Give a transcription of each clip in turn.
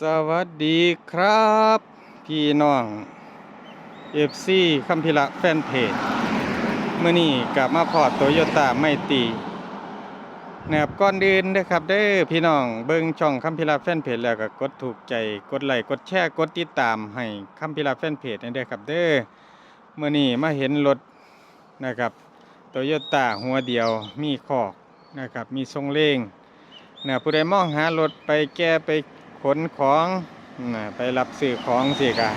สวัสดีครับ พี่น้องเอฟซีคัมพิละแฟนเพจเมื่อนี้กลับมาพอดโตโยต้าไม่ตีแนบก่อนอื่นนะครับเด้อพี่น้องเบิ่งช่องคัมพิละแฟนเพจแล้วก็กดถูกใจกดไลค์กดแชร์กดติดตามให้คัมพิละแฟนเพจนี่เด้อครับเด้อเมื่อนี้มาเห็นรถนะครับโตโยต้าหัวเดียวมีคอกนะครับมีทรงเล่งนะผู้ใดมองหารถไปแก้ไป ขนของนะไปรับซื้อของสิกะ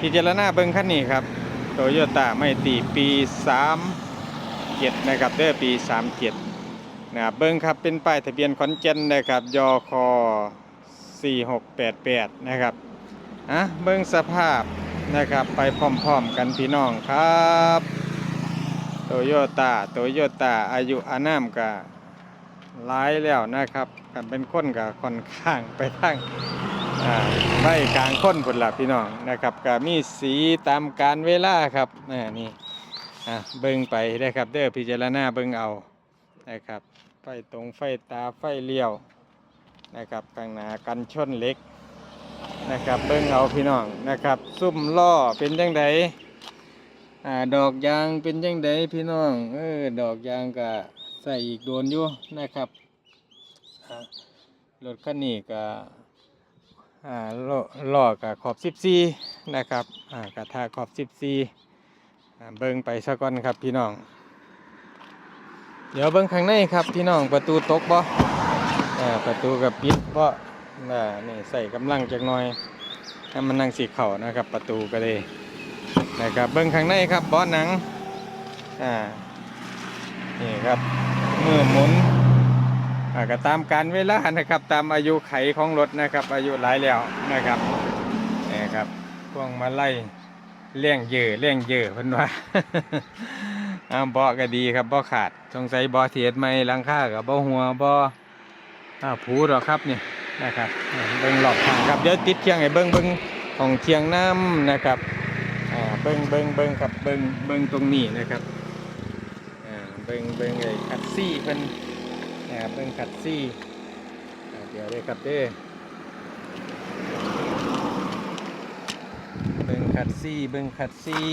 พิจารณาเบิ้งคันนี้ครับโตโยต้าไม่ตีปี3เจ็ดนะครับเด้อปี3เจ็ดนะเบิ้งครับเป็นป้ายทะเบียนขอนแก่นนะครับยค4688 นะครับอะเบิ้งสภาพนะครับไปพร้อมๆกันพี่น้องครับโตโยต้าโตโยต้าอายุอานามกะ หลายแล้วนะครับกันเป็นคนกับค่อนข้างไปทางอ่าใบกลางค้นผลลัพธ์พี่น้องนะครับก็มีสีตามการเวลาครับนี่เบิ่งไปได้ครับเด้อพิจารณาเบิ่งเอานะครับไฟตรงไฟตาไฟเลี้ยวนะครับข้างหน้ากันชนเล็กนะครับเบิ่งเอาพี่น้องนะครับซุ่มล้อเป็นจังไดอ่าดอกยางเป็นจังไดพี่น้องเออดอกยางก็ ใส่อีกโดนอยู่นะครับรถคันนี้ก็อ่าล้อล้อกับขอบ 14 นะครับอ่ากระทาขอบ 14อ่เบิ่งไปซะก่อนครับพี่น้อง เดี๋ยวเบิ่งข้างในครับพี่น้องประตูตกบ่อ่าประตูกับปิดเพราะอ่นี่ใส่กำลังจักหน่อยให้มันนั่งสีเข่านะครับประตูก็เลยนะครับเบิ่งข้างในครับบาะหนังอ่า นี่ครับมือหมุนอ่าก็ตามการเวลานะครับ ตามอายุไขของรถนะครับ อายุหลายแล้วนะครับนี่ครับพวงมาไล่เลี้ยงเย่อเลี้ยงเยอะเพิ่นว่าอ้าวบาะก็ดีครับบาะขาดสงสัยบาะเทียดไม่ลังค่ากับบาะหัวบาะอ่าผูหรอครับเนี่ยนะครับเบิ้งหลอกทางครับเดี๋ยวติดเคียงให้เบิ้งเบิ้งของเคียงน้ำนะครับอ่าเบิ้งเบิ้งเบิ้งครับเบิ้งเบิ้งตรงนี้นะครับ เบิ่งเบิ่งไอ้คัดซี่เพิ่นนะครับเบิ่งคัดซี่เดี๋ยวเลยครับเด้เบิ่งคัดซี่เบิ่งคัดซี่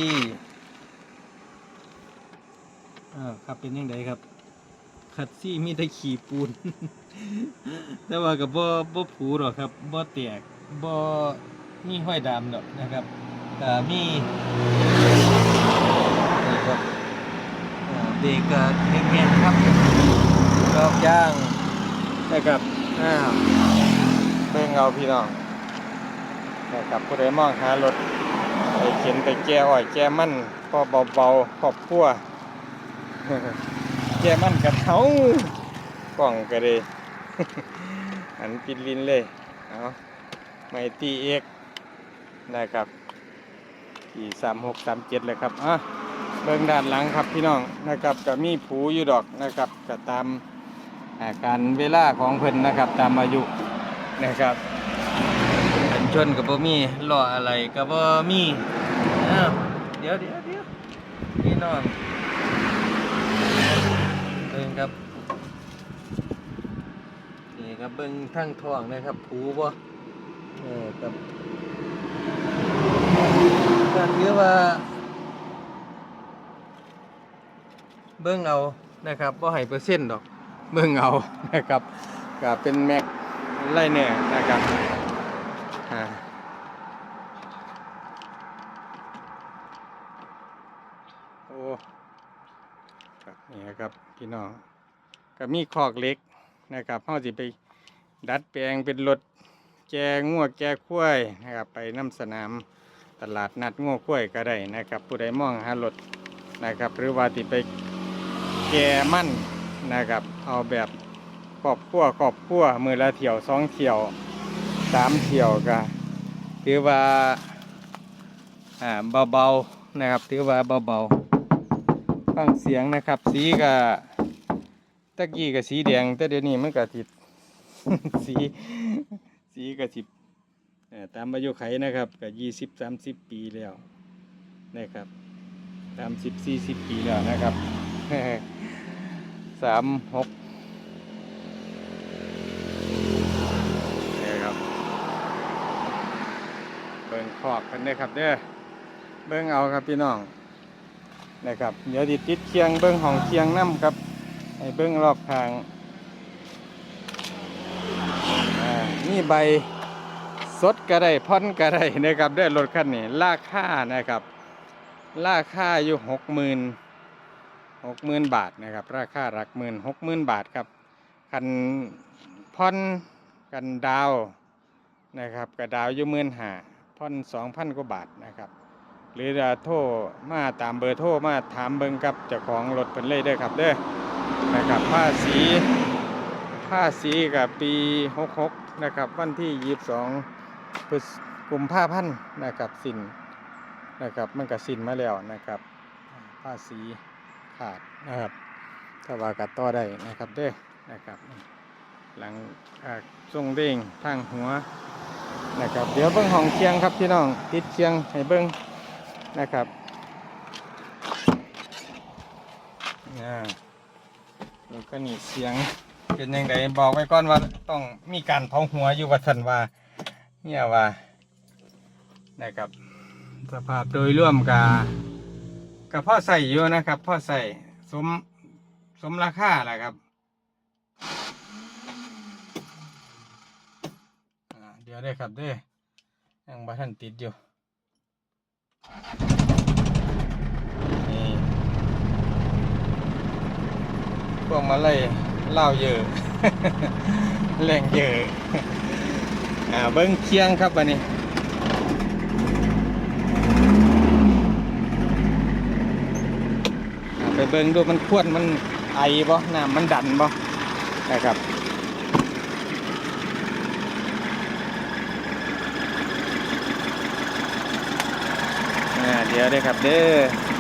อ่าครับเป็นยังไงครับคัดซี่มีแต่ขี่ปูน แต่ว่ากับบ่บ่ผูหรอกครับบ่แตกบ่มีห้อยดำดอกนะครับก็มีนี่ครับ อ่าเบรกก็ แข็งๆครับรอบย่างนะครับอ้าวเบิ่งเอาพี่น้องนะครับผู้ใดมองหารถไปเข็นไปแก้อ้อยแก้มันพอเบาๆครอบครัวแก้มันกับเขากล่องก็เลยหันปิดลิ้นเลยเอาไม่ตีเอ็กนะครับปีสามหกสามเจ็ดเลยครับอะ เบื้องด้านหลังครับพี่น้องนะครับก็มีผูอยู่ดอกนะครับก็ตามาการเวลาของเพิ่นนะครับ ตามอายุนะครับกันชนกับบ่มีล้ออะไรก็บ่มีเดี๋ยวเดี๋ยวเดี๋ยวพี่น้องเบิ่งครับนี่ครับเบิ่งทั้งท้องนะครับผูบ่เออครับก็ถือว่า เบิ่งเอานะครับบ่ให้เปอร์เซ็นต์ดอกเบิ่งเอานะครับก็เป็นแม็กไล่แน่นะครับอ่าโอ้ครับนี่ครับพี่น้องก็มีคอกเล็กนะครับเฮาสิไปดัดแปลงเป็นรถแกงัวแกคุ้วยนะครับไปน้ำสนามตลาดนัดงัวคุ้วยก็ได้นะครับ ผู้ใดมองหารถนะครับ หรือว่าติไป แกมั่นนะครับ เอาแบบครอบครัวครอบครัวมือละเที่ยวสองเที่ยวสามเที่ยวก็ถือว่าอ่าเบาๆนะครับ ถือว่าเบาๆฟังเสียงนะครับ สีก็ตะกี้ก็สีแดงแต่เดี๋ยวนี้มันก็ติดสีสีก็สิบตามอายุไขนะครับก็ยี่สิบสามสิบปีแล้วนะครับสามสิบสี่สิบปีแล้วนะครับ สามหกนี่ครับเบิ่งขอบกันเด้ครับเด้อเบิ่งเอาครับพี่น้องนะครับเดี๋ยวดิติดเคียงเบิ่งห้องเคียงน้ำครับให้เบิ่งรอบข้างนี่ใบสดก็ได้พ่อนก็ได้นะครับเด้รถคันนี้ราคานะครับราคาอยู่หกหมื่น หกหมื่นบาทนะครับ ราคาหลักหมื่นหกหมื่นบาทครับคันพ่อนกันดาวนะครับกระดาวอยู่หมื่นหาพ่อนสองพันกว่าบาทนะครับ หรือจะโทรมาตามเบอร์โทรมาถามเบิ่งกับเจ้าของรถเพิ่นเลยเด้อครับเด้อนะครับภาษีภาษีกับปี66นะครับวันที่22พฤศกุมภาพันธ์นะครับสินนะครับมันก็สินมาแล้วนะครับอ่าภาษี ขาดนะครับถ้าว่ากัดต่อได้นะครับเด้อนะครับ หลังอ่าทรงเด้งทางหัวนะครับเดี๋ยวเบิ้งห้องเคียงครับพี่น้องติดเคียงให้เบิ้งนะครับอ่าแล้วก็นี่เสียงเป็นยังไงบอกไว้ก่อนว่าต้องมีการเผาหัวอยู่ว่าสันว่าเนี่ยว่านะครับ สภาพโดยร่วมกับ กับพ่อใส่อยู่นะครับพ่อใส่สมสมราคาแหละครับเดี๋ยวได้ครับเด้ยังบัทันติดอยู่นี่พวกมาไล่เล่าเยอะแรงเยอะอ่าเบิ้งเคียงครับวันนี้ อ่า ไปเบิ่งดูมันควนมันไอบ่น้ำมันดันบ่นะครับเดี๋ยวได้ครับเด้อ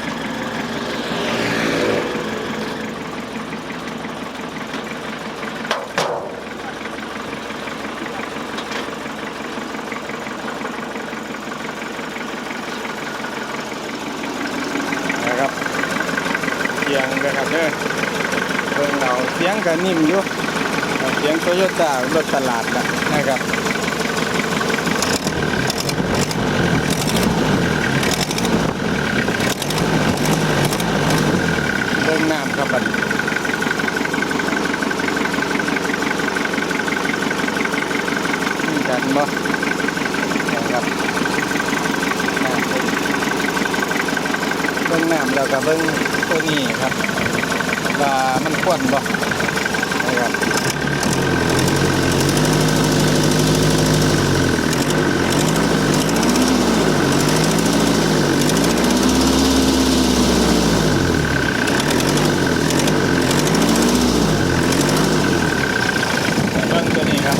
เสียงนะครับเด้อเบิ่งเอาเสียงก็นิ่มอยู่เสียงโตโยต้ารถตลาดนะนะครับเบิ่งน้ำครับบัดนี้มีกันบ่นะครับน้ำเบิ่งเบิ่งน้ำแล้วก็เบิ่ง ตัวนี้ครับว่ามันควรบ่นะครับเบิ่งตัวนี้ครับ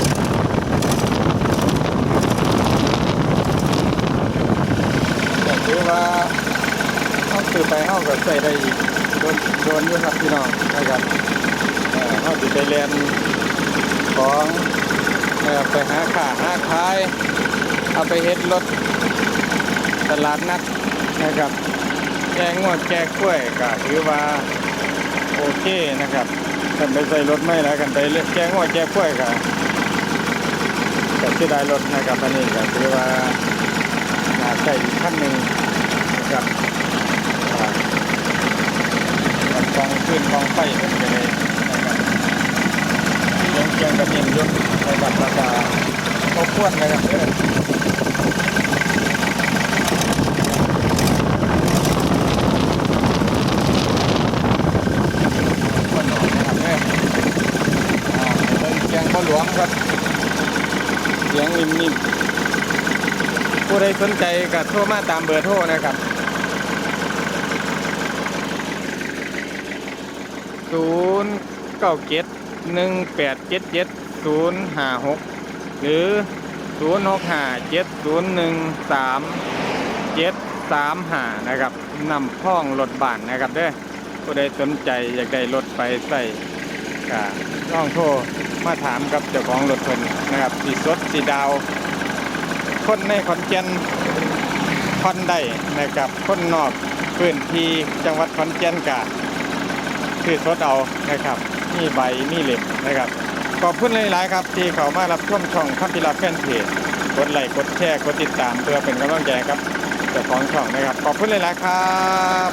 ก็ถือว่า เขาซื้อไปเขาก็ใส่ได้อีกโดนโดนอยู่ครับพี่น้องนะครับเขาสิไปเรียนของไปหาขาหาขาย เอาไปเฮ็ดรถตลาดนัดนะครับแกงงวดแกงกล้วยก็ถือว่าโอเคนะครับกันไปใส่รถไม่แล้วกันไปเล่นแกงงวดแกงกล้วยก็ก็เสียดายรถนะครับอันนี้ก็ถือว่าใช้อีกขั้นหนึ่งนะครับ มันกอง ขึ้นกองไฟกันไปเลยนะครับเลี้ยงเคียงกับนิ่มยุดในบัตรราคาครบถ้วนนะครับเพื่อนควรหน่อยนะครับเนี่ยอ่าเลี้ยงเคียงพ่อหลวงครับเสียงนิ่มๆผู้ใดสนใจก็โทรมาตามเบอร์โทรนะครับ ศูนย์เก้าเจ็ดหนึ่งแปดเจ็ดเจ็ดศูนย์ห้าหกหรือศูนย์หกห้าเจ็ดศูนย์หนึ่งสามเจ็ดสามห้านะครับนำพ้องรถบ้านนะครับเด้อผู้ใดสนใจอยากได้รถไปใส่ก็ต้องโทรมาถามกับเจ้าของรถเพิ่นนะครับสีสดสีดาว คนในขอนแก่นคอนได้นะครับคนนอกพื้นที่จังหวัดขอนแก่นกา คือสดเอานะครับมีใบมีเหล็กนะครับ ขอบคุณหลายๆครับ ที่เขามารับชมช่องคัมพิลาแฟนเพจกดไลค์กดแชร์กดติดตามเพื่อเป็นกำลังใจครับเจ้าของช่องนะครับ ขอบคุณหลายๆครับ